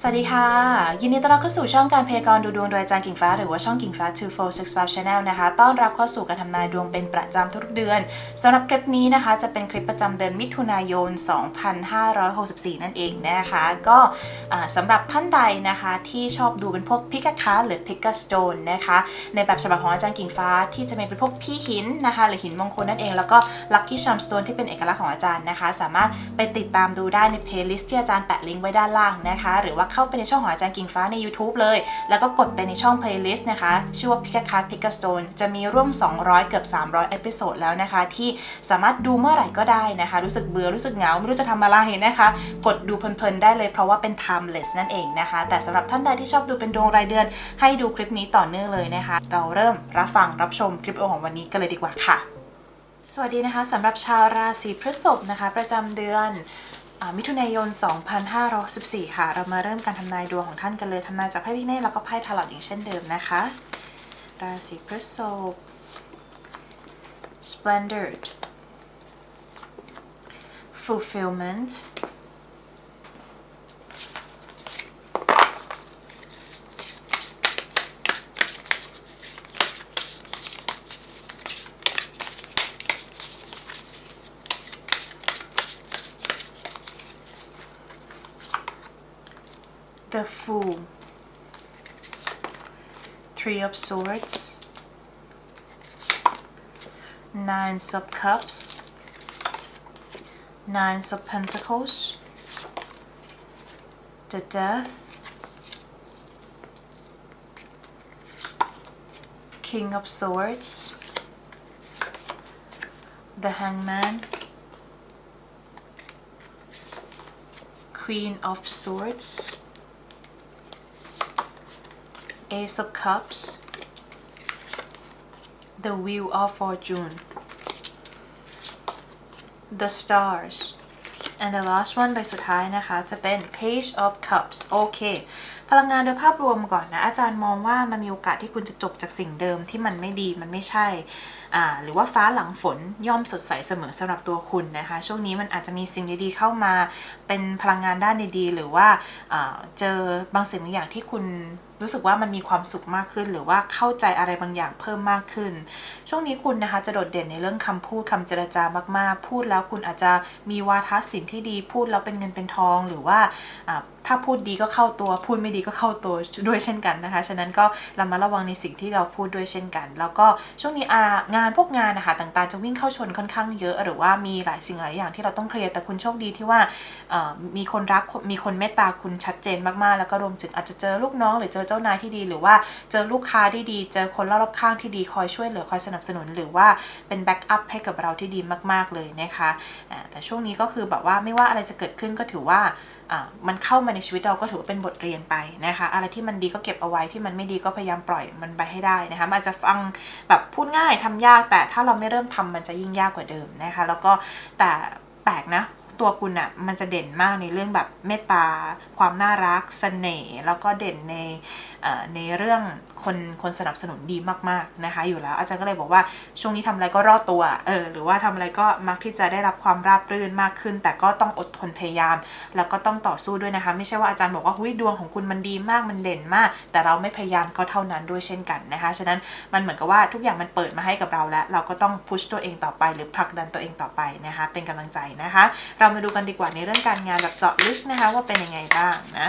สวัสดีค่ะ ยินดีต้อนรับเข้าสู่ช่องการพยากรณ์ดูดวงโดยอาจารย์กิ่งฟ้า หรือว่าช่องกิ่งฟ้า 2465 Channel นะคะ ต้อนรับเข้าสู่การทำนายดวงเป็นประจำทุกเดือนสำหรับคลิปนี้นะคะจะเป็นคลิปประจำเดือนมิถุนายน 2564 นั่นเองนะคะ ก็สำหรับท่านใดนะคะที่ชอบดูเป็นพวกพิกาคาหรือพิกาสโตนนะคะในแบบฉบับของอาจารย์กิ่งฟ้าที่จะเป็นพวกพี่หินนะคะหรือหินมงคลนั่นเองแล้วก็ลัคกี้ชัมสโตนที่เป็นเอกลักษณ์ของอาจารย์นะคะ สามารถไปติดตามดูได้ในเพลย์ลิสต์ที่อาจารย์แปะลิงก์ไว้ด้านล่างนะคะ หรือว่าเข้าไปในช่องของอาจารย์กิ่งฟ้าใน YouTube เลย แล้วก็กดไปในช่อง playlist นะคะ ชื่อว่า Pick a Card Pick a Stone จะมีร่วม 200 เกือบ 300 เอพิโซดแล้วนะคะ ที่สามารถดูเมื่อไหร่ก็ได้นะคะ รู้สึกเบื่อรู้สึกเหงา ไม่รู้จะทำอะไรนะคะ กดดูเพลินๆได้เลยเพราะว่าเป็น timeless นั่นเองนะคะ แต่สำหรับท่านใดที่ชอบดูเป็นดวงรายเดือน ให้ดูคลิปนี้ต่อเนื่องเลยนะคะ เราเริ่มรับฟังรับชมคลิปโอของวันนี้กันเลยดีกว่าค่ะ สวัสดีนะคะสำหรับชาวราศีพฤษภนะคะ ประจำเดือน มิถุนายน 2514 ค่ะ เรามาเริ่มการทำนายดวงของท่านกันเลยทำนายจากไพ่พิเนตแล้วก็ไพ่ทาลอตอย่างเช่นเดิมนะคะ ราศีพฤษภ Splendid Fulfillment The Fool. Three of Swords. Nine of Cups. Nine of Pentacles. The Death. King of Swords. The Hangman. Queen of Swords Ace of Cups The Wheel of Fortune The Stars and the last one ใบสุดท้ายนะคะ จะเป็น Page of Cups โอเค พลังงานโดยภาพรวมก่อนนะ อาจารย์มองว่ามันมีโอกาสที่คุณจะจบจากสิ่งเดิมที่มันไม่ดีมันไม่ใช่ หรือว่าฟ้าหลังฝนย่อมสดใสเสมอสำหรับตัวคุณนะคะ ช่วงนี้มันอาจจะมีสิ่งดีๆเข้ามา เป็นพลังงานด้านดีๆ หรือว่าเจอบางสิ่งบางอย่างที่คุณ รู้สึกว่ามันมีความสุขมากขึ้น หรือว่าเข้าใจอะไรบางอย่างเพิ่มมากขึ้น ช่วงนี้คุณนะคะจะโดดเด่นในเรื่องคำพูดคำเจรจามากๆ พูดแล้วคุณอาจจะมีวาทศิลป์ที่ดีพูดแล้วเป็นเงินเป็นทองหรือว่าถ้าพูดดีก็เข้าตัว พูดไม่ดีก็เข้าตัวด้วยเช่นกันนะคะ ฉะนั้นก็ระมัดระวังในสิ่งที่เราพูดด้วยเช่นกัน แล้วก็ช่วงนี้งานพวกงานนะคะต่างๆ จะวิ่งเข้าชนค่อนข้างเยอะ หรือว่ามีหลายสิ่งหลายอย่างที่เราต้องเคลียร์แต่คุณโชคดีที่ว่ามีคนรักมีคนเมตตาคุณชัดเจนมากๆ แล้วก็รวมถึงอาจจะเจอลูกน้องหรือเจอเจ้านายที่ดี หรือว่าเจอลูกค้าที่ดี เจอคนรอบข้างที่ดีคอยช่วยเหลือคอยสนับสนุน หรือว่าเป็นแบ็กอัพให้กับเราที่ดีมาก ๆเลยนะคะแต่ช่วงนี้ก็คือแบบว่าไม่ว่าอะไรจะเกิดขึ้นก็ถือว่ามันเข้ามาในชีวิตเราก็ถือว่าเป็นบทเรียนไปนะคะ อะไรที่มันดีก็เก็บเอาไว้ที่มันไม่ดีก็พยายามปล่อยมันไปให้ได้นะคะ มันอาจจะฟังแบบพูดง่ายทำยาก แต่ถ้าเราไม่เริ่มทำมันจะยิ่งยากกว่าเดิมนะคะ แล้วก็แต่แปลกนะ ตัวคุณอะ่ะมันจะเด่นมากในเรื่องแบบเมตตา ความน่ารักเสน่ห์แล้วก็เด่นในในเรื่องคนคนสนับสนุนดีมากๆนะคะ อยู่แล้วอาจารย์ก็เลยบอกว่าช่วงนี้ทำอะไรก็รอดตัวเออหรือว่าทำอะไรก็มักที่จะได้รับความราบรื่นมากขึ้น แต่ก็ต้องอดทนพยายาม แล้วก็ต้องต่อสู้ด้วยนะคะ ไม่ใช่ว่าอาจารย์บอกว่าหุยดวงของคุณมันดีมากมันเด่นมาก แต่เราไม่พยายามก็เท่านั้นด้วยเช่นกันนะคะฉะนั้นมันเหมือนกับว่าทุกอย่างมันเปิดมาให้กับเราแล้ว เราก็ต้องพุชตัวเองต่อไป หรือผลักดันตัวเองต่อไปนะคะเป็นกำลังใจนะคะ เรามาดูกันดีกว่าในเรื่องการงานแบบเจาะลึกนะคะว่าเป็นยังไงบ้างนะ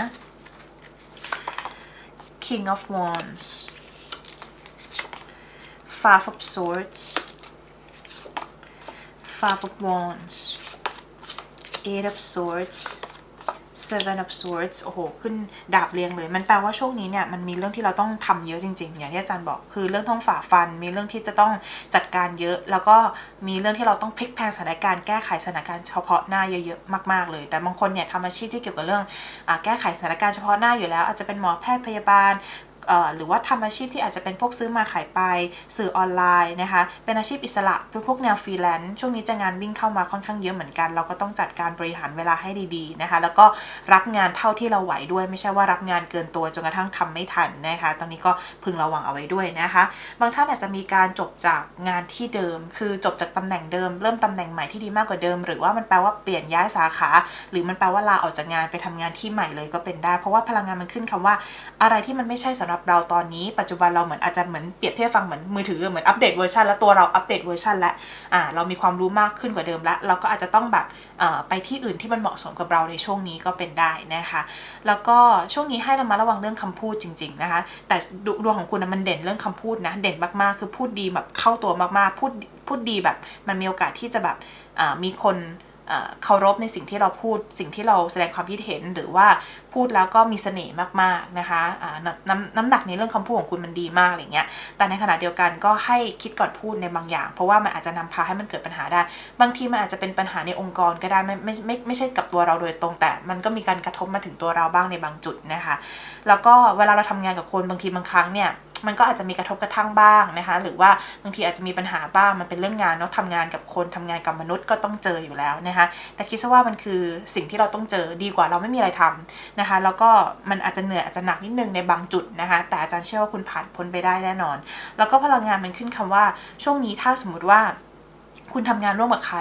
King of Wands Five of Swords Five of Wands Eight of Swords Seven of Swords โอ้โห ขึ้นดาบเรียงเลย มันแปลว่าช่วงนี้เนี่ย มันมีเรื่องที่เราต้องทำเยอะจริง ๆ อย่างที่อาจารย์บอก คือเรื่องต้องฝ่าฟัน มีเรื่องที่จะต้องจัดการเยอะ แล้วก็มีเรื่องที่เราต้องพลิกแพลงสถานการณ์แก้ไขสถานการณ์เฉพาะหน้าเยอะๆ มาก ๆ เลย แต่บางคนเนี่ยทำอาชีพที่เกี่ยวกับเรื่องอแก้ไขสถานการณ์เฉพาะหน้าอยู่แล้ว อาจจะเป็นหมอแพทย์พยาบาล หรือว่าทำอาชีพที่อาจจะเป็นพวกซื้อมาขายไปสื่อออนไลน์นะคะ เป็นอาชีพอิสระเป็นพวกแนวฟรีแลนซ์ช่วงนี้จะงานวิ่งเข้ามาค่อนข้างเยอะเหมือนกัน เราก็ต้องจัดการบริหารเวลาให้ดีๆนะคะ แล้วก็รับงานเท่าที่เราไหวด้วยไม่ใช่ว่ารับงานเกินตัวจนกระทั่งทำไม่ทันนะคะ ตอนนี้ก็พึงระวังเอาไว้ด้วยนะคะ บางท่านอาจจะมีการจบจากงานที่เดิม คือจบจากตำแหน่งเดิม เริ่มตำแหน่งใหม่ที่ดีมากกว่าเดิม หรือว่ามันแปลว่าเปลี่ยนย้ายสาขา หรือมันแปลว่าลาออกจากงานไปทำงานที่ใหม่เลยก็เป็นได้ เพราะว่าพลังงานมันขึ้นคำว่าอะไรที่มันไม่ใช่สำหรับเราตอนนี้ปัจจุบันเราเหมือนอาจจะเหมือนเปรียบเทียบฟังเหมือนมือถือเหมือนอัปเดตเวอร์ชันแล้วตัวเราอัปเดตเวอร์ชันแล้วอ่าเรามีความรู้มากขึ้นกว่าเดิมแล้ว เราก็อาจจะต้องแบบไปที่อื่นที่มันเหมาะสมกับเราในช่วงนี้ก็เป็นได้นะคะ แล้วก็ช่วงนี้ให้เระมัดระวังเรื่องคำพูดจริง ๆนะคะ แต่ดวงของคุณนะมันเด่นเรื่องคำพูดนะเด่นมากๆ คือพูดดีแบบเข้าตัวมากๆพูดพูดดีแบบมันมีโอกาสที่จะแบบมีคน เคารพในสิ่งที่เราพูดสิ่งที่เราแสดงความคิดเห็นหรือว่าพูดแล้วก็มีเสน่ห์มากๆนะคะน้ำน้ำน้ำหนักในเรื่องคำพูดของคุณมันดีมากอะไรเงี้ยแต่ในขณะเดียวกันก็ให้คิดก่อนพูดในบางอย่าง เพราะว่ามันอาจจะนำพาให้มันเกิดปัญหาได้ บางทีมันอาจจะเป็นปัญหาในองค์กรก็ได้ไม่ไม่ไม่ไม่ใช่กับตัวเราโดยตรง แต่มันก็มีการกระทบมาถึงตัวเราบ้างในบางจุดนะคะ แล้วก็เวลาเราทำงานกับคนบางทีบางครั้งเนี่ย มันก็อาจจะมีกระทบกระทั่งบ้างนะคะ หรือว่าบางทีอาจจะมีปัญหาบ้างมันเป็นเรื่องงานเนาะทำงานกับคนทำงานกับมนุษย์ก็ต้องเจออยู่แล้วนะคะ แต่คิดซะว่ามันคือสิ่งที่เราต้องเจอดีกว่าเราไม่มีอะไรทำนะคะ แล้วก็มันอาจจะเหนื่อยอาจจะหนักนิดนึงในบางจุดนะคะ แต่อาจารย์เชื่อว่าคุณผ่านพ้นไปได้แน่นอน แล้วก็พลังงานมันขึ้นคำว่าช่วงนี้ถ้าสมมติว่า คุณทำงานร่วมกับใคร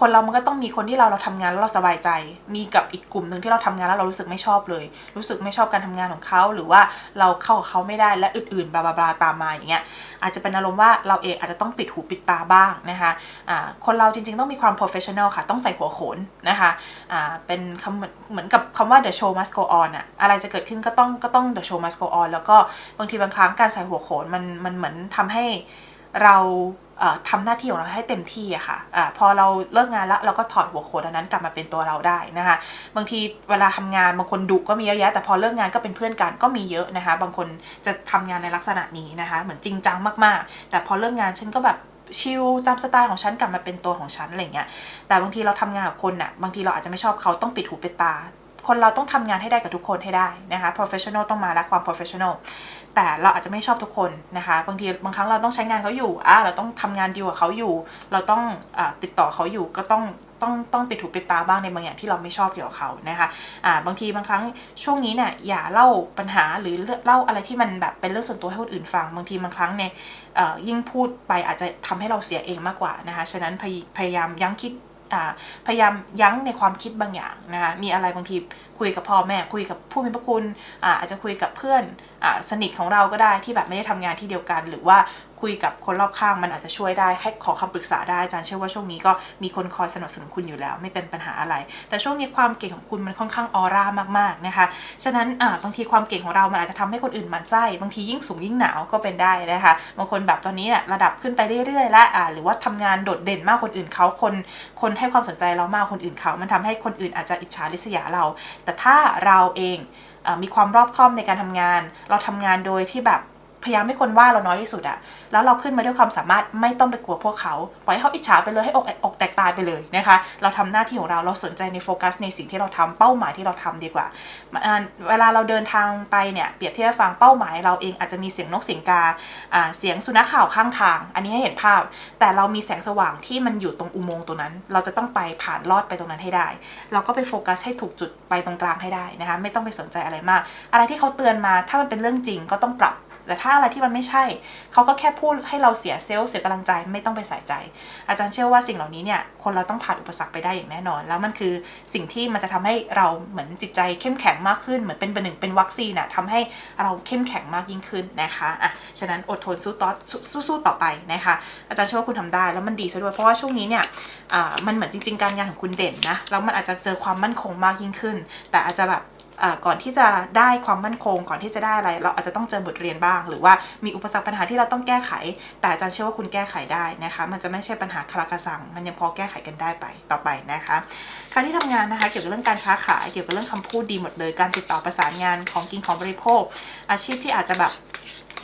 คนเรามันก็ต้องมีคนที่เราเราทำงานแล้วเราสบายใจ มีกับอีกกลุ่มหนึ่งที่เราทำงานแล้วเรารู้สึกไม่ชอบเลย รู้สึกไม่ชอบการทำงานของเขา หรือว่าเราเข้ากับเขาไม่ได้และอื่นๆบลาบลาบาตามมาอย่างเงี้ย อาจจะเป็นอารมณ์ว่าเราเองอาจจะต้องปิดหูปิดตาบ้างนะคะอ่าคนเราจริงๆต้องมีความ professional ค่ะ ต้องใส่หัวโขนนะคะอ่าเป็นคำเหมือนกับคำว่า the show must go on อะอะไรจะเกิดขึ้นก็ต้องก็ต้อง the show must go on แล้วก็บางทีบางครั้งการใส่หัวโขนมันมันเหมือนทำให้ เราเอ่อทำหน้าที่ของเราให้เต็มที่อะค่ะอะพอเราเลิกงานแล้วเราก็ถอดหัวโขนอันนั้นกลับมาเป็นตัวเราได้นะคะ บางทีเวลาทำงานบางคนดุก็มีเยอะแยะ แต่พอเลิกงานก็เป็นเพื่อนกันก็มีเยอะนะคะ บางคนจะทำงานในลักษณะนี้นะคะ เหมือนจริงจังมากๆ แต่พอเลิกงานฉันก็แบบชิลตามสไตล์ของฉันกลับมาเป็นตัวของฉันอะไรเงี้ย แต่บางทีเราทำงานกับคนน่ะบางทีเราอาจจะไม่ชอบเขาต้องปิดหูปิดตา คนเราต้องทำงานให้ได้กับทุกคนให้ได้นะคะ professional ต้องมาและความ professional แต่เราอาจจะไม่ชอบทุกคนนะคะ บางทีบางครั้งเราต้องใช้งานเขาอยู่อะเราต้องทำงานดีลกับเขาอยู่ เราต้องอติดต่อเขาอยู่ก็ต้องต้องต้องปิดหูปิดตาบ้างในบางอย่างที่เราไม่ชอบเกี่ยวกับเขานะคะอ่าบางทีบางครั้งช่วงนี้เนี่ยอย่าเล่าปัญหาหรือเล่าอะไรที่มันแบบเป็นเรื่องส่วนตัวให้คนอื่นฟัง บางทีบางครั้งเนี่ยยิ่งพูดไปอาจจะทำให้เราเสียเองมากกว่านะคะ ฉะนั้นพยพยายามยั้งคิด พยายามยั้งในความคิดบางอย่างนะคะมีอะไรบางที คุยกับพ่อแม่คุยกับผู้มีพระคุณอาอาจจะคุยกับเพื่อนอสนิทของเราก็ได้ที่แบบไม่ได้ทำงานที่เดียวกัน หรือว่าคุยกับคนรอบข้างมันอาจจะช่วยได้ให้ขอคำปรึกษาได้อาจารย์เชื่อว่าช่วงนี้ก็มีคนคอยสนับสนุนคุณอยู่แล้ว ไม่เป็นปัญหาอะไร แต่ช่วงนี้ความเก่งของคุณมันค่อนข้างออร่ามากๆนะคะฉะนั้นบางทีความเก่งของเรามันอาจจะทำให้คนอื่นมันไส้บางทียิ่งสูงยิ่งหนาวก็เป็นได้นะคะบางคนแบบตอนนี้ระดับขึ้นไปเรื่อยๆและอ่าหรือว่าทำงานโดดเด่นมากคนอื่นเขาคนคนให้ความสนใจเรามากคนอื่นเขามันทำให้คนอื่นอาจจะอิจฉาริษยาเราแต่ถ้าเราเองอมีความรอบคอบในการทำงาน เราทำงานโดยที่แบบ พยายามให้คนว่าเราน้อยที่สุดอะแล้วเราขึ้นมาด้วยความสามารถไม่ต้องไปกลัวพวกเขาปล่อยให้เขาอิจฉาไปเลยให้อกอกแตกตายไปเลยนะคะ เราทำหน้าที่ของเราเราสนใจในโฟกัสในสิ่งที่เราทำเป้าหมายที่เราทำดีกว่า เวลาเราเดินทางไปเนี่ยเปรียบเทียบฟังเป้าหมายเราเองอาจจะมีเสียงนกเสียงกาอ่าเสียงสุนัขข่าวข้างทาง อันนี้ให้เห็นภาพ แต่เรามีแสงสว่างที่มันอยู่ตรงอุโมงค์ตรงนั้น เราจะต้องไปผ่านลอดไปตรงนั้นให้ได้ เราก็ไปโฟกัสให้ถูกจุดไปตรงกลางให้ได้นะคะไม่ต้องไปสนใจอะไรมาก อะไรที่เขาเตือนมาถ้ามันเป็นเรื่องจริงก็ต้องปรับ แต่ถ้าอะไรที่มันไม่ใช่ เขาก็แค่พูดให้เราเสียเซลล์เสียกำลังใจไม่ต้องไปใส่ใจ อาจารย์เชื่อว่าสิ่งเหล่านี้เนี่ยคนเราต้องผ่านอุปสรรคไปได้อย่างแน่นอน แล้วมันคือสิ่งที่มันจะทำให้เราเหมือนจิตใจเข้มแข็งมากขึ้นเหมือนเป็นเป็นหนึ่งเป็นวัคซีนน่ะทำให้เราเข้มแข็งมากยิ่งขึ้นนะคะอะฉะนั้นอดทนสู้ต่อสู้สู้ต่อไปนะคะอาจารย์เชื่อว่าคุณทำได้แล้วมันดีซะด้วยเพราะว่าช่วงนี้เนี่ยมันเหมือนจริง ๆ การงานของคุณเด่นนะแล้วมันอาจจะเจอความมั่นคงมากยิ่งขึ้น แต่อาจจะแบบ ก่อนที่จะได้ความมั่นคง ก่อนที่จะได้อะไร เราอาจจะต้องเจอบทเรียนบ้าง หรือว่ามีอุปสรรคปัญหาที่เราต้องแก้ไข แต่อาจารย์เชื่อว่าคุณแก้ไขได้นะคะ มันจะไม่ใช่ปัญหาคลากระสัง มันยังพอแก้ไขกันได้ไปต่อไปนะคะการที่ทำงานนะคะ เกี่ยวกับเรื่องการค้าขาย เกี่ยวกับเรื่องคำพูดดีหมดเลย การติดต่อประสานงานของกินของบริโภค อาชีพที่อาจจะแบบ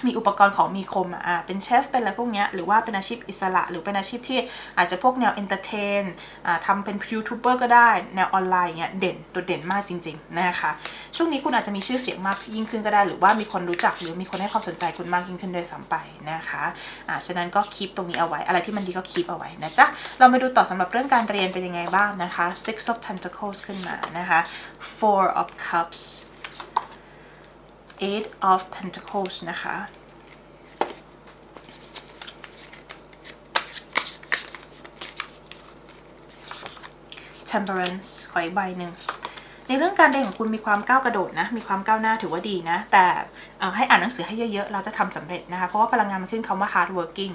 มีอุปกรณ์ของมีคมอะเป็นเชฟเป็นอะไรพวกเนี้ยหรือว่าเป็นอาชีพอิสระ หรือเป็นอาชีพที่อาจจะพวกแนวเอนเตอร์เทนอ่าทำเป็นยูทูบเบอร์ก็ได้ แนวออนไลน์เนี้ยเด่นโดดเด่นมากจริงๆนะคะช่วงนี้คุณอาจจะมีชื่อเสียงมากยิ่งขึ้นก็ได้ หรือว่ามีคนรู้จักหรือมีคนให้ความสนใจคุณมากยิ่งขึ้นด้วยซ้ำไปนะคะอ่าฉะนั้นก็คีปตรงนี้เอาไว้ อะไรที่มันดีก็คีปเอาไว้นะจ๊ะเรามาดูต่อสำหรับเรื่องการเรียนเป็นยังไงบ้างนะคะ six of pentacles ขึ้นมานะคะ four of cups eight of pentacles นะคะ temperance ขออีกใบหนึ่งในเรื่องการเรียนของคุณมีความก้าวกระโดดนะ มีความก้าวหน้าถือว่าดีนะ แต่ให้อ่านหนังสือให้เยอะๆ เราจะทำสำเร็จนะคะ เพราะว่าพลังงานมันขึ้นคำว่า hard working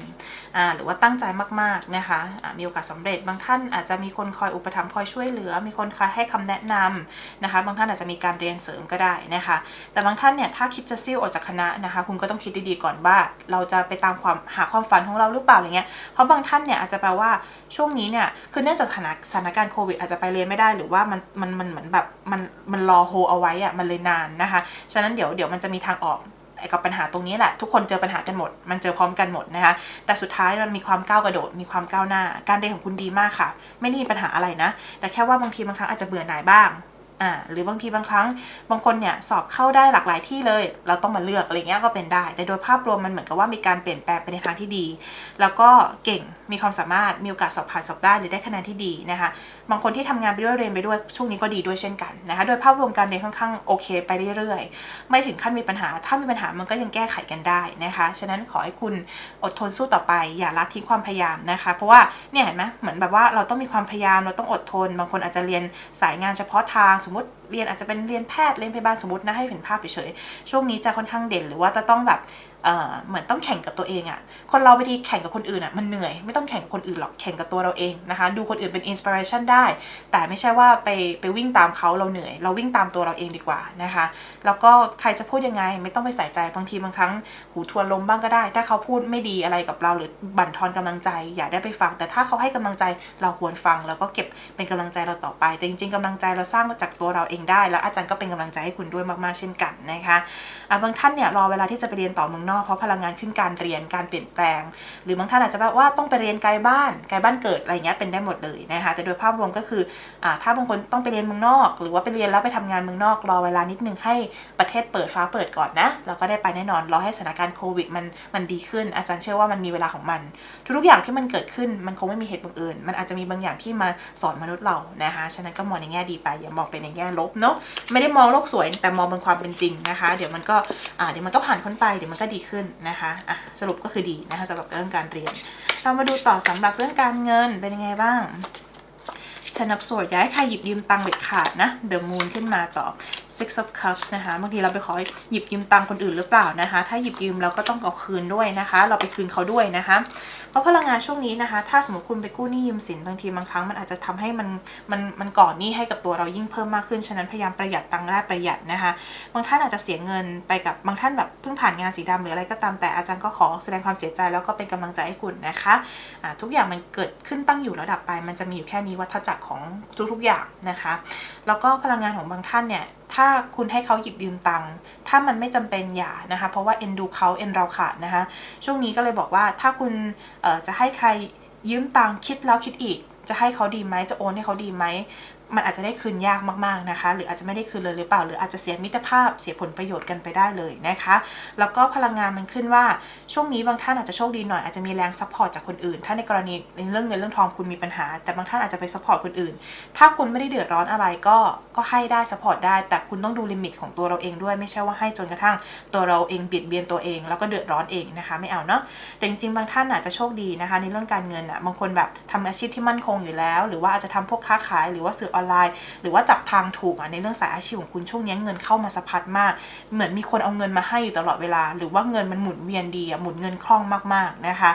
หรือว่าตั้งใจมากๆนะคะอ่ามีโอกาสสำเร็จ บางท่านอาจจะมีคนคอยอุปถัมภ์คอยช่วยเหลือ มีคนคอยให้คำแนะนำนะคะ บางท่านอาจจะมีการเรียนเสริมก็ได้นะคะ แต่บางท่านเนี่ยถ้าคิดจะซิ่วออกจากคณะนะคะ คุณก็ต้องคิดดีๆก่อนว่า เราจะไปตามความหาความฝันของเราหรือเปล่าอะไรเงี้ย เพราะบางท่านเนี่ยอาจจะแปลว่าช่วงนี้เนี่ยคือเนื่องจากสถานสถานการณ์โควิดอาจจะไปเรียนไม่ได้หรือว่ามันมันมันเหมือนแบบมันมันรอโฮเอาไว้อะมันเลยนานนะคะ ฉะนั้นเดี๋ยวเดี๋ยวมันจะมีทางออก กับปัญหาตรงนี้แหละ ทุกคนเจอปัญหากันหมด มันเจอพร้อมกันหมดนะคะ แต่สุดท้ายมันมีความก้าวกระโดด มีความก้าวหน้า การเรียนของคุณดีมากค่ะ ไม่ได้มีปัญหาอะไรนะ แต่แค่ว่าบางทีบางครั้งอาจจะเบื่อหน่ายบ้าง อ่าหรือบางทีบางครั้งบางคนเนี่ยสอบเข้าได้หลากหลายที่เลย เราต้องมาเลือกอะไรเงี้ยก็เป็นได้ แต่โดยภาพรวมมันเหมือนกับว่ามีการเปลี่ยนแปลงไปในทางที่ดี แล้วก็เก่งมีความสามารถมีโอกาสสอบผ่านสอบได้หรือได้คะแนนที่ดีนะคะบางคนที่ทำงานไปด้วยเรียนไปด้วยช่วงนี้ก็ดีด้วยเช่นกันนะคะโดยภาพรวมการเรียนค่อนข้างโอเค ไปเรื่อยๆ ไม่ถึงขั้นมีปัญหา ถ้ามีปัญหามันก็ยังแก้ไขกันได้นะคะฉะนั้นขอให้คุณอดทนสู้ต่อไป อย่าละทิ้งความพยายามนะคะ เพราะว่าเนี่ยเห็นไหมเหมือนแบบว่าเราต้องมีความพยายามเราต้องอดทน บางคนอาจจะเรียนสายงานเฉพาะทางสมมติเรียนอาจจะเป็นเรียนแพทย์เรียนพยาบาลสมมตินะให้เห็นภาพเฉยๆช่วงนี้จะค่อนข้างเด่นหรือว่าจะต้องแบบ เหมือนต้องแข่งกับตัวเองอะ่ะ คนเราบางทีแข่งกับคนอื่นอะ่ะมันเหนื่อยไม่ต้องแข่งกับคนอื่นหรอกแข่งกับตัวเราเองนะคะ ดูคนอื่นเป็นอินสปิเรชันได้ แต่ไม่ใช่ว่าไปไปวิ่งตามเขาเราเหนื่อย เราวิ่งตามตัวเราเองดีกว่านะคะ แล้วก็ใครจะพูดยังไงไม่ต้องไปใส่ใจบางทีบางครั้ง หูทวนลมบ้างก็ได้ ถ้าเขาพูดไม่ดีอะไรกับเราหรือบั่นทอนกำลังใจ อย่าได้ไปฟัง แต่ถ้าเขาให้กำลังใจเราควรฟัง แล้วก็เก็บเป็นกำลังใจเราต่อไป แต่จริงๆกำลังใจเราสร้างมาจากตัวเราเองได้ แล้วอาจารย์ก็เป็นกำลังใจให้คุณด้วยมากๆเช่นกันนะคะะบางท่านเนี่ยรอเวลาที่จะไปเรียนต่อเมืองนอกเพราะพลังงานขึ้นการเรียนการเปลี่ยนแปลง หรือบางท่านอาจจะแบบว่าต้องไปเรียนไกลบ้านไกลบ้านเกิดอะไรเงี้ยเป็นได้หมดเลยนะคะแต่โดยภาพรวมก็คืออถ้าบางคนต้องไปเรียนเมืองนอก หรือว่าไปเรียนแล้วไปทำงานเมืองนอกรอเวลานิดนึงให้ประเทศเปิดฟ้าเปิดก่อนนะเราก็ได้ไปแน่นอนรอให้สถานการณ์โควิดมันมันดีขึ้น อาจารย์เชื่อว่ามันมีเวลาของมัน ทุกๆอย่างที่มันเกิดขึ้นมันคงไม่มีเหตุบังเอิญมันอาจจะมีบางอย่างที่มาสอนมนุษย์เรานะคะฉะนั้นก็มองในแง่ดีไปอย่ามองเป็นในแง่ลบเนาะไม่ได้มองโลกสวยแต่มองบนความเป็นจริงนะคะ เดี๋ยวมันก็เดี๋ยวมันก็ผ่านพ้นไปเดี๋ยวมันก็ดีขึ้นนะคะอะสรุปก็คือดีนะคะสำหรับเรื่องการเรียน เรามาดูต่อสำหรับเรื่องการเงินเป็นยังไงบ้างชนับสวดย้ายใครหยิบยืมตังค์เด็ดขาดนะ The Moon ขึ้นมาต่อ Six of Cups นะคะบางทีเราไปขอหยิบยืมตังคนอื่นหรือเปล่านะคะ ถ้าหยิบยืมเราก็ต้องเอาคืนด้วยนะคะ เราไปคืนเขาด้วยนะคะ เพราะพลังงานช่วงนี้นะคะ ถ้าสมมติคุณไปกู้หนี้ยืมสินบางทีบางครั้งมันอาจจะทำให้มันมันมันก่อหนี้ให้กับตัวเรายิ่งเพิ่มมากขึ้นฉะนั้นพยายามประหยัดตังค์ได้ประหยัดนะคะ บางท่านอาจจะเสียเงินไปกับบางท่านแบบเพิ่งผ่านงานสีดำหรืออะไรก็ตามแต่อาจารย์ก็ขอแสดงความเสียใจแล้วก็เป็นกำลังใจให้คุณนะคะอ่าทุกอย่างมันเกิดขึ้นตั้งอยู่แล้วดับไป มันจะมีอยู่แค่นี้วัฏจักรของทุกๆอย่างนะคะ แล้วก็พลังงานของบางท่านเนี่ย ถ้าคุณให้เขาหยิบยืมตังค์ถ้ามันไม่จำเป็นอย่านะคะ เพราะว่าเอ็นดูเขาเอ็นเราขาดนะคะ ช่วงนี้ก็เลยบอกว่าถ้าคุณจะให้ใครยืมตังค์คิดแล้วคิดอีก จะให้เขาดีไหมจะโอนให้เขาดีไหม มันอาจจะได้คืนยากมากๆนะคะ หรืออาจจะไม่ได้คืนเลยหรือเปล่า หรืออาจจะเสียมิตรภาพเสียผลประโยชน์กันไปได้เลยนะคะ แล้วก็พลังงานมันขึ้นว่าช่วงนี้บางท่านอาจจะโชคดีหน่อยอาจจะมีแรงซัพพอร์ตจากคนอื่น ถ้าในกรณีในเรื่องเงินเรื่องทองคุณมีปัญหา แต่บางท่านอาจจะไปซัพพอร์ตคนอื่น ถ้าคุณไม่ได้เดือดร้อนอะไรก็ก็ให้ได้ซัพพอร์ตได้ แต่คุณต้องดูลิมิตของตัวเราเองด้วย ไม่ใช่ว่าให้จนกระทั่งตัวเราเองเบียดเบียนตัวเอง แล้วก็เดือดร้อนเองนะคะ ไม่เอาเนาะแต่จริงๆบางท่านอาจจะโชคดีนะคะ ในเรื่องการเงินอะบางคนแบบทำอาชีพที่มั่นคงอยู่แล้ว หรือว่าอาจจะทำพวกค้าขายหรือว่าสื่อออนไลน์ หรือว่าจับทางถูกอะในเรื่องสายอาชีพของคุณช่วงนี้เงินเข้ามาสะพัดมาก เหมือนมีคนเอาเงินมาให้อยู่ตลอดเวลา หรือว่าเงินมันหมุนเวียนดีอะหมุนเงินคล่องมากๆนะคะ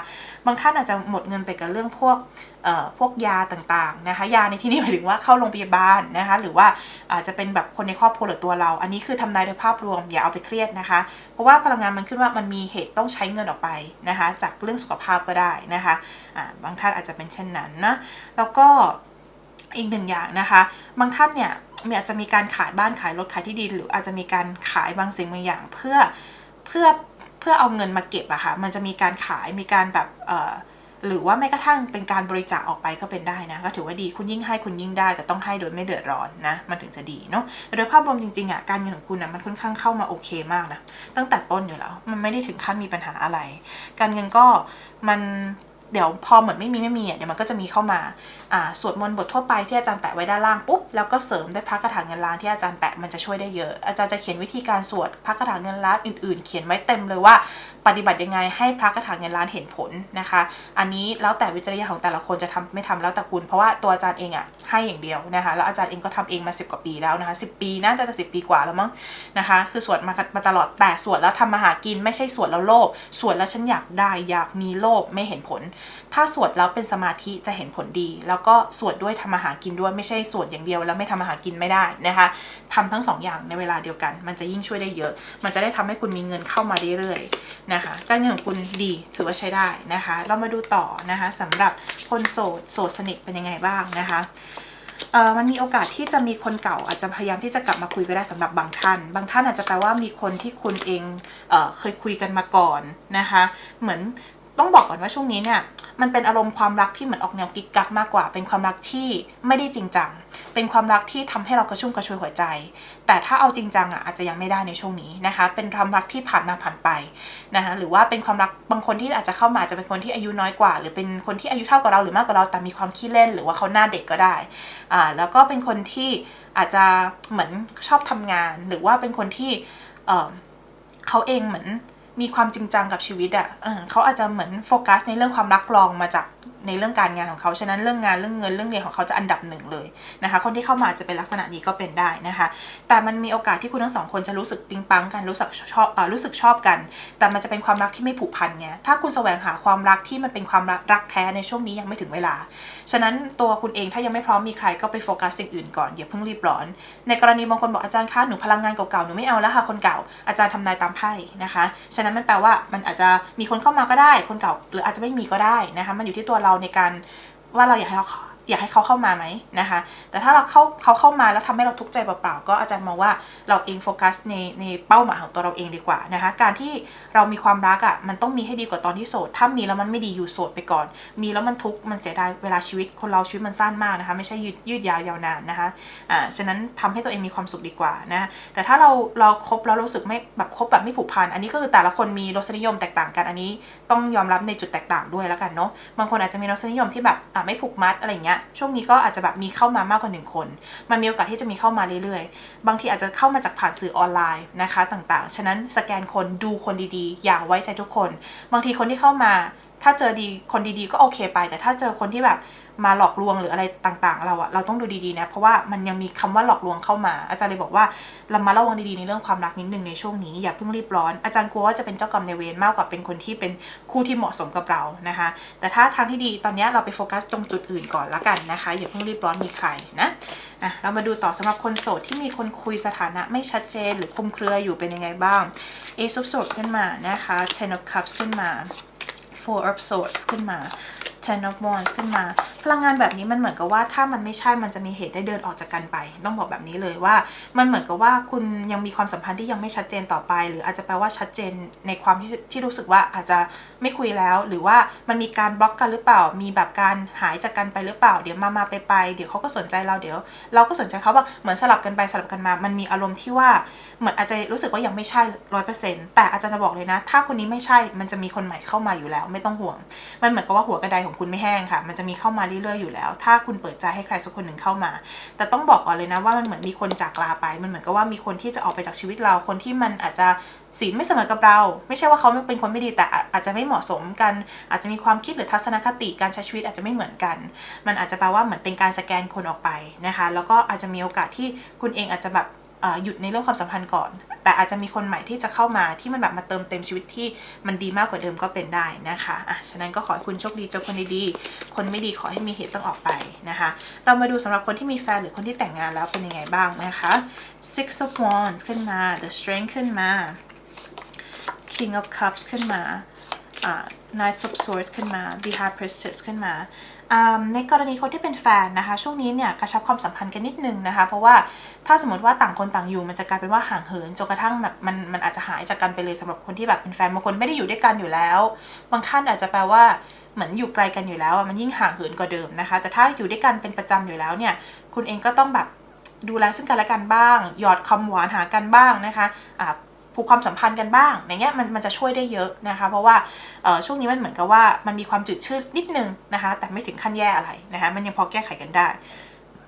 บางท่านอาจจะหมดเงินไปกับเรื่องพวกเอ่อพวกยาต่างๆนะคะยาในที่นี้หมายถึงว่าเข้าโรงพยาบาลนะคะหรือว่าอาจจะเป็นแบบคนในครอบครัวหรือตัวเรา อันนี้คือทำนายโดยภาพรวมอย่าเอาไปเครียดนะคะ เพราะว่าพลังงานมันขึ้นว่ามันมีเหตุต้องใช้เงินออกไปนะคะ จากเรื่องสุขภาพก็ได้นะคะอ่าบางท่านอาจจะเป็นเช่นนั้นนะแล้วก็ อีกหนึ่งอย่างนะคะ บางท่านเนี่ยมีอาจจะมีการขายบ้านขายรถขายที่ดิน หรืออาจจะมีการขายบางสิ่งบางอย่าง เพื่อเพื่อเพื่อเอาเงินมาเก็บอะค่ะมันจะมีการขายมีการแบบเอ่อหรือว่าแม้กระทั่งเป็นการบริจาคออกไปก็เป็นได้นะ ก็ถือว่าดีคุณยิ่งให้คุณยิ่งได้ แต่ต้องให้โดยไม่เดือดร้อนนะ มันถึงจะดีเนาะแต่โดยภาพรวมจริงๆอะการเงินของคุณอะมันค่อนข้างเข้ามาโอเคมากนะตั้งแต่ต้นอยู่แล้ว มันไม่ได้ถึงขั้นมีปัญหาอะไร การเงินก็มัน เดี๋ยวพอเหมือนไม่มีไม่มีอะเดี๋ยวมันก็จะมีเข้ามาอ่าสวดมนต์บททั่วไปที่อาจารย์แปะไว้ด้านล่างปุ๊บแล้วก็เสริมด้วยพระคาถาเงินล้านที่อาจารย์แปะมันจะช่วยได้เยอะ อาจารย์จะเขียนวิธีการสวดพระคาถาเงินล้านอื่นๆ เขียนไว้เต็มเลยว่า ปฏิบัติยังไงให้พระคาถาเงินล้านเห็นผลนะคะ อันนี้แล้วแต่วิจารณญาณของแต่ละคนจะทำไม่ทำแล้วแต่คุณ เพราะว่าตัวอาจารย์เองอะให้อย่างเดียวนะคะแล้วอาจารย์เองก็ทำเองมา 10 กว่าปีแล้วนะคะ10ปีน่าจะจะสิปีกว่าแล้วมั้งนะคะคือสวดมามาตลอดแต่สวดแล้วทำมาหากินไม่ใช่สวดแล้วโลภสวดแล้วฉันอยากได้อยากมีโลภไม่เห็นผลถ้าสวดแล้วเป็นสมาธิจะเห็นผลดี แล้วก็สวดด้วยทำมาหากินด้วยไม่ใช่สวดอย่างเดียว แล้วไม่ทำมาหากินไม่ได้นะคะทำทั้งสองอย่างในเวลาเดียวกัน มันจะยิ่งช่วยได้เยอะ มันจะได้ทำให้คุณมีเงินเข้ามาเรื่อยๆนะคะ การเงินของคุณดีถือว่าใช้ได้นะคะ เรามาดูต่อนะคะสำหรับคนโสดโสดสนิทเป็นยังไงบ้างนะคะเอ่อมันมีโอกาสที่จะมีคนเก่าอาจจะพยายามที่จะกลับมาคุยก็ได้สำหรับบางท่าน บางท่านอาจจะแปลว่ามีคนที่คุณเองเอเคยคุยกันมาก่อนนะคะ เหมือน ต้องบอกก่อนว่าช่วงนี้เนี่ยมันเป็นอารมณ์ความรักที่เหมือนออกแนวกิ๊กกักมากกว่า เป็นความรักที่ไม่ได้จริงจัง เป็นความรักที่ทำให้เรากระชุ่มกระชวยหัวใจ แต่ถ้าเอาจริงจังอะอาจจะยังไม่ได้ในช่วงนี้นะคะ เป็นความรักที่ผ่านมาผ่านไปนะคะ หรือว่าเป็นความรักบางคนที่อาจจะเข้ามาอาจจะเป็นคนที่อายุน้อยกว่า หรือเป็นคนที่อายุเท่ากับเราหรือมากกว่าเราแต่มีความขี้เล่น หรือว่าเขาหน้าเด็กก็ได้อ่าแล้วก็เป็นคนที่อาจจะเหมือนชอบทำงาน หรือว่าเป็นคนที่เขาเองเหมือน มีความจริงจังกับชีวิตอะ่ะเขาอาจจะเหมือนโฟกัสในเรื่องความรักรองมาจาก ในเรื่องการงานของเขา ฉะนั้นเรื่องงานเรื่องเงินเรื่องเรียนของเขาจะอันดับหนึ่งเลยนะคะ คนที่เข้ามาจะเป็นลักษณะนี้ก็เป็นได้นะคะ แต่มันมีโอกาสที่คุณทั้งสองคนจะรู้สึกปิ๊งปังกันรู้สึกชอบรู้สึกชอบกัน แต่มันจะเป็นความรักที่ไม่ผูกพันไงถ้าคุณแสวงหาความรักที่มันเป็นความรักรักแท้ในช่วงนี้ยังไม่ถึงเวลา ฉะนั้นตัวคุณเองถ้ายังไม่พร้อมมีใครก็ไปโฟกัสสิ่งอื่นก่อนอย่าเพิ่งรีบร้อน ในกรณีบางคนบอกอาจารย์คะหนูพลังงานเก่าๆหนูไม่เอาแล้วค่ะคนเก่าอาจารย์ทำนายตามไพ่นะคะ ฉะนั้นมันแปลว่ามันอาจจะมีคนเข้ามาก็ได้ คนเก่าหรืออาจจะไม่มีก็ได้นะคะมันอยู่ที่ตัวเราในการว่าเราอยากให้เขา อยากให้เขาเข้ามาไหมนะคะ แต่ถ้าเราเข้าเขาเข้ามาแล้วทำให้เราทุกข์ใจเปล่าๆ ก็อาจารย์มองว่าเราเองโฟกัสในในเป้าหมายของตัวเราเองดีกว่านะคะ การที่เรามีความรักอะ่ะมันต้องมีให้ดีกว่าตอนที่โสด ถ้ามีแล้วมันไม่ดีอยู่โสดไปก่อน มีแล้วมันทุกข์มันเสียดายเวลาชีวิตคนเราชีวิตมันสั้นมากนะคะ ไม่ใช่ยืดยืดยาวยาวนานนะคะ อ่า ฉะนั้นทำให้ตัวเองมีความสุขดีกว่านะ แต่ถ้าเราเราคบแล้วรู้สึกไม่แบบคบแบบไม่ผูกพัน อันนี้ก็คือแต่ละคนมีรสนิยมแตกต่างกัน อันนี้ต้องยอมรับในจุดแตกต่างด้วยแล้วกันเนาะ บางคนอาจจะมีรสนิยมที่แบบอ่าไม่ผูกมัดอะไรเงี้ยช่วงนี้ก็อาจจะแบบมีเข้ามามากกว่าหนึ่งคน มันมีโอกาสที่จะมีเข้ามาเรื่อยๆ บางทีอาจจะเข้ามาจากผ่านสื่อออนไลน์นะคะต่างๆ ฉะนั้นสแกนคนดูคนดีๆ อย่าไว้ใจทุกคน บางทีคนที่เข้ามา ถ้าเจอดีคนดีๆ ก็โอเคไป แต่ถ้าเจอคนที่แบบ มาหลอกลวงหรืออะไรต่างๆ เราอะเราต้องดูดีๆนะเพราะว่ามันยังมีคำว่าหลอกลวงเข้ามา อาจารย์เลยบอกว่าเรามาระวังดีๆในเรื่องความรักนิดนึงในช่วงนี้อย่าเพิ่งรีบร้อน อาจารย์กลัวว่าจะเป็นเจ้ากรรมในเวรมากกว่าเป็นคนที่เป็นคู่ที่เหมาะสมกับเรานะคะ แต่ถ้าทางที่ดีตอนนี้เราไปโฟกัสตรงจุดอื่นก่อนละกันนะคะ อย่าเพิ่งรีบร้อนมีใครนะอะเรามาดูต่อสำหรับคนโสดที่มีคนคุยสถานะไม่ชัดเจน หรือคลุมเครืออยู่เป็นยังไงบ้าง A ซุปโสดขึ้นมานะคะ Ten of Cups ขึ้นมา Four of Swords ขึ้นมา Ten of Wands ขึ้นมา พลังงานแบบนี้มันเหมือนกับว่าถ้ามันไม่ใช่มันจะมีเหตุได้เดินออกจากกันไป ต้องบอกแบบนี้เลยว่า มันเหมือนกับว่าคุณยังมีความสัมพันธ์ที่ยังไม่ชัดเจนต่อไป หรืออาจจะแปลว่าชัดเจนในความที่ที่รู้สึกว่าอาจจะไม่คุยแล้ว หรือว่ามันมีการบล็อกกันหรือเปล่า มีแบบการหายจากกันไปหรือเปล่า เดี๋ยวมามาไปไปเดี๋ยวเขาก็สนใจเราเดี๋ยว เราก็สนใจเขาว่าเหมือนสลับกันไปสลับกันมา มันมีอารมณ์ที่ว่าเหมือนอาจจะรู้สึกว่ายังไม่ใช่ร้อยเปอร์เซ็นต์แต่อาจารย์จะบอกเลยนะ ถ้าคนนี้ไม่ใช่มันจะมีคนใหม่เข้ามาอยู่แล้ว ไม่ต้องห่วง มันเหมือนกับว่าหัวกระไดของของคุณไม่แห้งค่ะ มันจะมีเข้ามาเรื่อยๆอยู่แล้ว ถ้าคุณเปิดใจให้ใครสักคนหนึ่งเข้ามา แต่ต้องบอกก่อนเลยนะว่ามันเหมือนมีคนจากลาไป มันเหมือนกับว่ามีคนที่จะออกไปจากชีวิตเรา คนที่มันอาจจะศีลไม่เสมอกับเรา ไม่ใช่ว่าเขาไม่เป็นคนไม่ดีแต่อาจจะไม่เหมาะสมกัน อาจจะมีความคิดหรือทัศนคติการใช้ชีวิตอาจจะไม่เหมือนกัน มันอาจจะแปลว่าเหมือนเป็นการสแกนคนออกไปนะคะ แล้วก็อาจจะมีโอกาสที่คุณเองอาจจะแบบ หยุดในเรื่องความสัมพันธ์ก่อน แต่อาจจะมีคนใหม่ที่จะเข้ามาที่มันแบบมาเติมเต็มชีวิตที่มันดีมากกว่าเดิมก็เป็นได้นะคะอะฉะนั้นก็ขอให้คุณโชคดีเจอคนดีๆคนไม่ดีขอให้มีเหตุต้องออกไปนะคะ เรามาดูสำหรับคนที่มีแฟนหรือคนที่แต่งงานแล้วเป็นยังไงบ้างนะคะ Six of Wands ขึ้นมา The Strength ขึ้นมา King of Cups ขึ้นมาอ่า Knights of Swords ขึ้นมา The High Priestess ขึ้นมา ในกรณีคนที่เป็นแฟนนะคะ ช่วงนี้เนี่ยกระชับความสัมพันธ์กันนิดนึงนะคะ เพราะว่าถ้าสมมติว่าต่างคนต่างอยู่มันจะกลายเป็นว่าห่างเหินจนกระทั่งแบบมันมันอาจจะหายจากกันไปเลยสำหรับคนที่แบบเป็นแฟนบางคนไม่ได้อยู่ด้วยกันอยู่แล้ว บางท่านอาจจะแปลว่าเหมือนอยู่ไกลกันอยู่แล้วมันยิ่งห่างเหินกว่าเดิมนะคะ แต่ถ้าอยู่ด้วยกันเป็นประจำอยู่แล้วเนี่ย คุณเองก็ต้องแบบดูแลซึ่งกันและกันบ้าง หยอดคำหวานหากันบ้างนะคะอ่า ผูกความสัมพันธ์กันบ้างอย่างเงี้ยมันมันจะช่วยได้เยอะนะคะ เพราะว่าช่วงนี้มันเหมือนกับว่ามันมีความจืดชืดนิดนึงนะคะ แต่ไม่ถึงขั้นแย่อะไรนะคะมันยังพอแก้ไขกันได้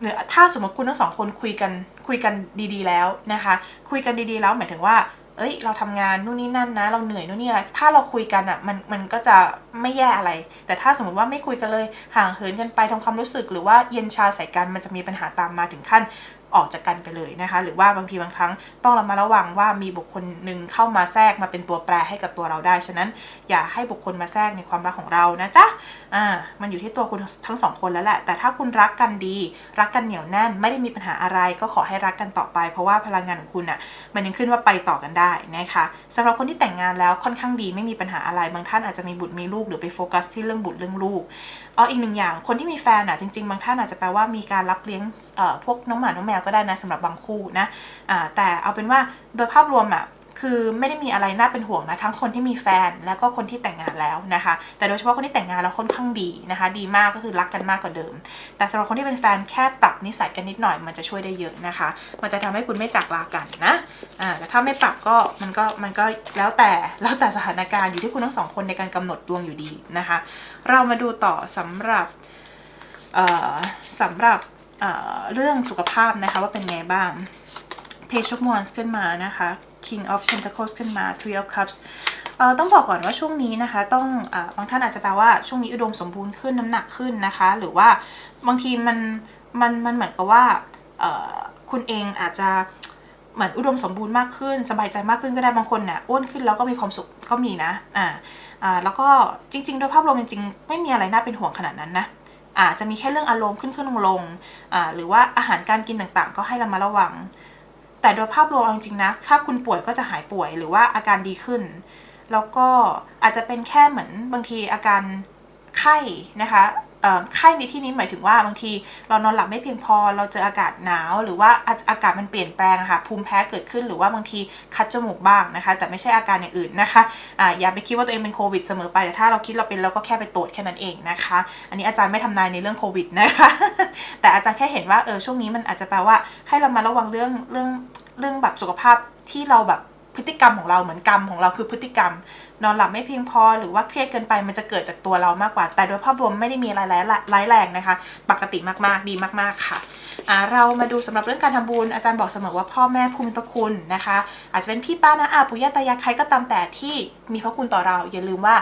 หรือถ้าสมมติคุณทั้งสองคนคุยกันคุยกันดีๆแล้วนะคะ คุยกันดีๆแล้วหมายถึงว่า เอ้ย เราทำงานนู่นนี่นั่นนะ เราเหนื่อยนู่นนี่อะไรถ้าเราคุยกันอะ่ะมันมันก็จะไม่แย่อะไร แต่ถ้าสมมติว่าไม่คุยกันเลยห่างเหินกันไปทำความรู้สึก หรือว่าเย็นชาใส่กันมันจะมีปัญหาตามมาถึงขั้น ออกจากกันไปเลยนะคะ หรือว่าบางทีบางครั้งต้องระมัดระวังว่ามีบุคคลหนึ่งเข้ามาแทรกมาเป็นตัวแปรให้กับตัวเราได้ ฉะนั้นอย่าให้บุคคลมาแทรกในความรักของเรานะจ๊ะอ่ามันอยู่ที่ตัวคุณทั้งสองคนแล้วแหละ แต่ถ้าคุณรักกันดี รักกันเหนียวแน่น ไม่ได้มีปัญหาอะไร ก็ขอให้รักกันต่อไป เพราะว่าพลังงานของคุณอะมันยังขึ้นว่าไปต่อกันได้นะคะสำหรับคนที่แต่งงานแล้วค่อนข้างดีไม่มีปัญหาอะไร บางท่านอาจจะมีบุตรมีลูกหรือไปโฟกัสที่เรื่องบุตรเรื่องลูก อ๋ออีกหนึ่งอย่างคนที่มีแฟนอะจริง ๆ บางท่านอาจจะแปลว่ามีการรับเลี้ยงพวกน้องหมาน้องแมวก็ได้นะสำหรับบางคู่นะแต่เอาเป็นว่าโดยภาพรวมอะ คือไม่ได้มีอะไรน่าเป็นห่วงนะทั้งคนที่มีแฟนแล้วก็คนที่แต่งงานแล้วนะคะ แต่โดยเฉพาะคนที่แต่งงานแล้วค่อนข้างดีนะคะ ดีมากก็คือรักกันมากกว่าเดิม แต่สำหรับคนที่เป็นแฟนแค่ปรับนิสัยกันนิดหน่อยมันจะช่วยได้เยอะนะคะ มันจะทำให้คุณไม่จากลากันนะอ่าแต่ถ้าไม่ปรับก็มันก็มันก็แล้วแต่แล้วแต่สถานการณ์อยู่ที่คุณทั้งสองคนในการกำหนดดวงอยู่ดีนะคะ เรามาดูต่อสำหรับเอ่อสำหรับเอ่อเรื่องสุขภาพนะคะว่าเป็นไงบ้าง Page of Wands ขึ้นมานะคะ King of Pentacles ขึ้นมา Three of Cups ต้องบอกก่อนว่าช่วงนี้นะคะ ต้องอบางท่านอาจจะแปลว่าช่วงนี้อุดมสมบูรณ์ขึ้นน้ำหนักขึ้นนะคะ หรือว่าบางทีมันมันมันเหมือนกับว่าคุณเองอาจจะเหมือนอุดมสมบูรณ์มากขึ้น สบายใจมากขึ้นก็ได้บางคนน่ะอ้วนขึ้นแล้วก็มีความสุขก็มีนะอ่าอ่าแล้วก็จริง ๆ โดยภาพรวมจริงๆไม่มีอะไรน่าเป็นห่วงขนาดนั้นนะอาจจะมีแค่เรื่องอารมณ์ขึ้นขึ้นลงลงอ่าหรือว่าอาหารการกินต่างๆ ก็ให้เรามาระวัง แต่โดยภาพรวมเอาจริงนะ ถ้าคุณป่วยก็จะหายป่วยหรือว่าอาการดีขึ้น แล้วก็อาจจะเป็นแค่เหมือนบางทีอาการไข้นะคะ ไข้ในที่นี้หมายถึงว่าบางทีเรานอนหลับไม่เพียงพอ เราเจออากาศหนาว หรือว่าอากาศมันเปลี่ยนแปลงค่ะภูมิแพ้เกิดขึ้นหรือว่าบางทีคัดจมูกบ้างนะคะ แต่ไม่ใช่อาการอย่างอื่นนะคะอ่าอย่าไปคิดว่าตัวเองเป็นโควิดเสมอไปแต่ถ้าเราคิดเราเป็นเราก็แค่ไปตรวจแค่นั้นเองนะคะ อันนี้อาจารย์ไม่ทำนายในเรื่องโควิดนะคะแต่อาจารย์แค่เห็นว่าเออช่วงนี้มันอาจจะแปลว่าให้เรามาระวังเรื่องเรื่องเรื่องแบบสุขภาพที่เราแบบ พฤติกรรมของเราเหมือนกรรมของเราคือพฤติกรรม นอนหลับไม่เพียงพอหรือว่าเครียดเกินไปมันจะเกิดจากตัวเรามากกว่า แต่โดยภาพรวมไม่ได้มีอะไรร้ายร้ายแรงนะคะ ปกติมากๆดีมากๆค่ะเรามาดูสำหรับเรื่องการทำบุญอาจารย์บอกเสมอว่าพ่อแม่ผู้มีพระคุณนะคะ อาจจะเป็นพี่ป้านะอาปู่ย่าตายายใครก็ตามแต่ที่มีพระคุณต่อเรา อย่าลืมว่า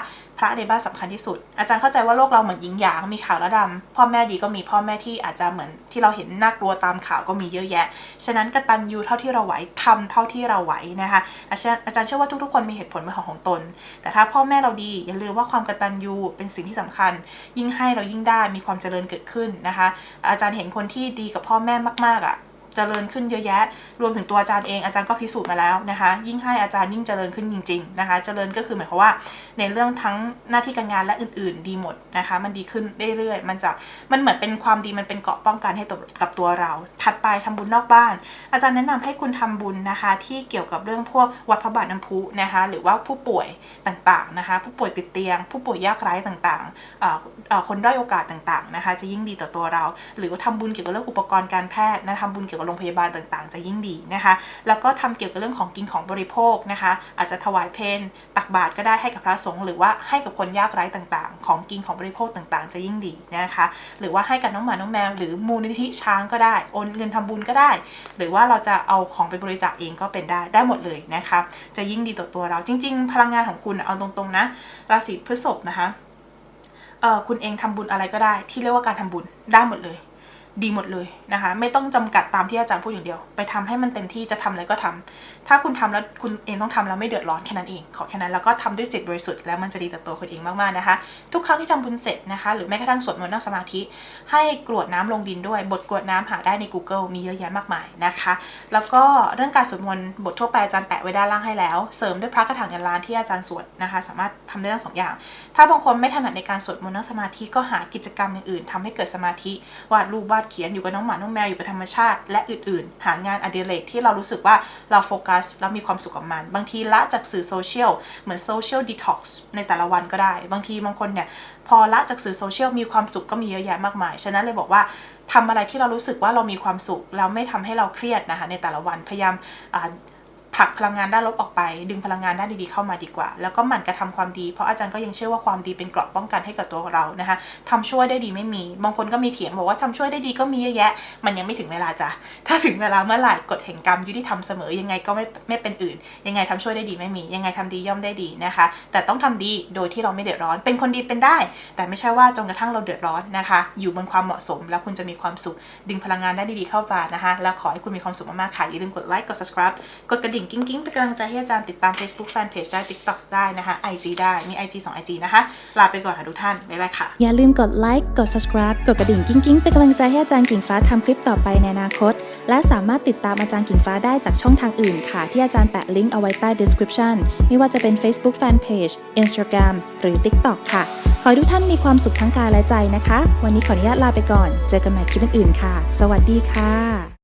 ระในบ้านสำคัญที่สุด อาจารย์เข้าใจว่าโลกเราเหมือนหญิงหยางมีขาวและดำพ่อแม่ดีก็มีพ่อแม่ที่อาจจะเหมือนที่เราเห็นน่ากลัวตามข่าวก็มีเยอะแยะ ฉะนั้นกตัญญูเท่าที่เราไหวทำเท่าที่เราไหวนะคะ อาจารย์อาจารย์เชื่อว่าทุกๆคนมีเหตุผลเป็นของของตน แต่ถ้าพ่อแม่เราดีอย่าลืมว่าความกตัญญูเป็นสิ่งที่สำคัญ ยิ่งให้เรายิ่งได้มีความเจริญเกิดขึ้นนะคะ อาจารย์เห็นคนที่ดีกับพ่อแม่มากๆอะ เจริญขึ้นเยอะแยะ รวมถึงตัวอาจารย์เองอาจารย์ก็พิสูจน์มาแล้วนะคะ ยิ่งให้อาจารย์ยิ่งเจริญขึ้นจริงๆนะคะ เจริญก็คือหมายความว่า ในเรื่องทั้งหน้าที่การงานและอื่น ๆ ดีหมดนะคะ มันดีขึ้นเรื่อยๆ มันจะมันเหมือนเป็นความดีมันเป็นเกราะป้องกันให้ตัวกับตัวเรา ถัดไปทำบุญนอกบ้าน อาจารย์แนะนำให้คุณทำบุญนะคะ ที่เกี่ยวกับเรื่องพวกวัดพระบาทน้ำพุนะคะ หรือว่าผู้ป่วยต่างๆนะคะ ผู้ป่วยติดเตียง ผู้ป่วยยากไร้ต่างๆอ่อเอ่อคนด้อยโอกาสต่างๆนะคะ จะยิ่งดีต่อตัวเรา หรือว่าทำบุญเกี่ยวกับเรื่องอุปกรณ์การแพทย์นะทำบุญเกี่ยวกับโรงพยาบาลต่างๆ จะยิ่งดีนะคะ แล้วก็ทำเกี่ยวกับเรื่องของกินของบริโภคนะคะ อาจจะถวายเพนตักบาตรก็ได้ให้กับพระสงฆ์หรือว่าให้กับคนยากไร้ต่างๆ ของกินของบริโภคต่างๆ จะยิ่งดีนะคะ หรือว่าให้กับน้องหมาน้องแมวหรือมูลนิธิช้างก็ได้โอนเงินทำบุญก็ได้ หรือว่าเราจะเอาของไปบริจาคเองก็เป็นได้ได้หมดเลยนะคะจะยิ่งดีต่อตัวเราจริง ๆ พลังงานของคุณเอาตรงๆนะราศีพฤษภนะคะเออคุณเองทำบุญอะไรก็ได้ ที่เรียกว่าการทำบุญได้หมดเลย ดีหมดเลยนะคะ ไม่ต้องจำกัดตามที่อาจารย์พูดอย่างเดียว ไปทำให้มันเต็มที่จะทำอะไรก็ทำถ้าคุณทำแล้วคุณเองต้องทำแล้วไม่เดือดร้อนแค่นั้นเอง ขอแค่นั้นแล้วก็ทำด้วยจิตบริสุทธิ์แล้วมันจะดีต่อตัวคุณเองมากๆนะคะ ทุกครั้งที่ทำบุญเสร็จนะคะ หรือแม้กระทั่งสวดมนต์นั่งสมาธิ ให้กรวดน้ำลงดินด้วย บทกรวดน้ำหาได้ใน Google มีเยอะแยะมากมายนะคะ แล้วก็เรื่องการสวดมนต์บททั่วไปอาจารย์แปะไว้ด้านล่างให้แล้ว เสริมด้วยพระกระถางเงินล้านที่อาจารย์สวดนะคะ สามารถทำได้ทั้งสองอย่าง ถ้าบางคนไม่ถนัดในการสวดมนต์นั่งสมาธิก็หากิจกรรมอย่างอื่นทำให้เกิดสมาธิวาดรูปวาดเขียนอยู่กับน้องหมาน้องแมวอยู่กับธรรมชาติ และอื่นๆ หางานอดิเรกที่เรารู้สึกว่าเราโฟกัสแล้วมีความสุขกับมัน บางทีละจากสื่อโซเชียลเหมือนโซเชียลดีท็อกซ์ในแต่ละวันก็ได้ บางทีบางคนเนี่ยพอละจากสื่อโซเชียลมีความสุขก็มีเยอะแยะมากมาย ฉะนั้นเลยบอกว่าทำอะไรที่เรารู้สึกว่าเรามีความสุขแล้วไม่ทำให้เราเครียดนะคะในแต่ละวันพยายาม ผลักพลังงานด้านลบออกไป ดึงพลังงานด้านดีๆเข้ามาดีกว่า แล้วก็หมั่นกระทำความดีเพราะอาจารย์ก็ยังเชื่อว่าความดีเป็นเกราะป้องกันให้กับตัวเรานะคะทำช่วยได้ดีไม่มีบางคนก็มีเถียงบอกว่าทำช่วยได้ดีก็มีเยอะแยะ มันยังไม่ถึงเวลาจ้ะถ้าถึงเวลาเมื่อไหร่กฎแห่งกรรมยุติธรรมเสมอยังไงก็ไม่ไม่เป็นอื่น ยังไงทำช่วยได้ดีไม่มี ยังไงทำดีย่อมได้ดีนะคะ แต่ต้องทำดีโดยที่เราไม่เดือดร้อน เป็นคนดีเป็นได้ แต่ไม่ใช่ว่าจนกระทั่งเราเดือดร้อนนะคะ อยู่บนความเหมาะสม แล้วคุณจะมีความสุขดึงพลังงานได้ดีๆเข้ามานะคะ แล้วขอให้คุณมีความสุขมากๆค่ะอย่าลืมกดไลค์กด subscribe กดกระดิ่งกิ้งกิ้งเป็นกำลังใจให้อาจารย์ติดตาม Facebook Fanpage ได้ TikTok ได้นะคะ IG ได้มี IG 2 IG นะคะ ลาไปก่อนค่ะทุกท่าน บ๊ายบายค่ะ อย่าลืมกดไลค์กด subscribe กดกระดิ่งกิ้งกิ้งเป็นกำลังใจให้อาจารย์กิ่งฟ้าทำคลิปต่อไปในอนาคต และสามารถติดตามอาจารย์กิ่งฟ้าได้จากช่องทางอื่นค่ะ ที่อาจารย์แปะลิงก์เอาไว้ใต้ description ไม่ว่าจะเป็น Facebook Fanpage Instagram หรือ TikTok ค่ะ ขอให้ทุกท่านมีความสุขทั้งกายและใจนะคะ วันนี้ขออนุญาตลาไปก่อน เจอกันใหม่คลิปอื่นๆค่ะ สวัสดีค่ะ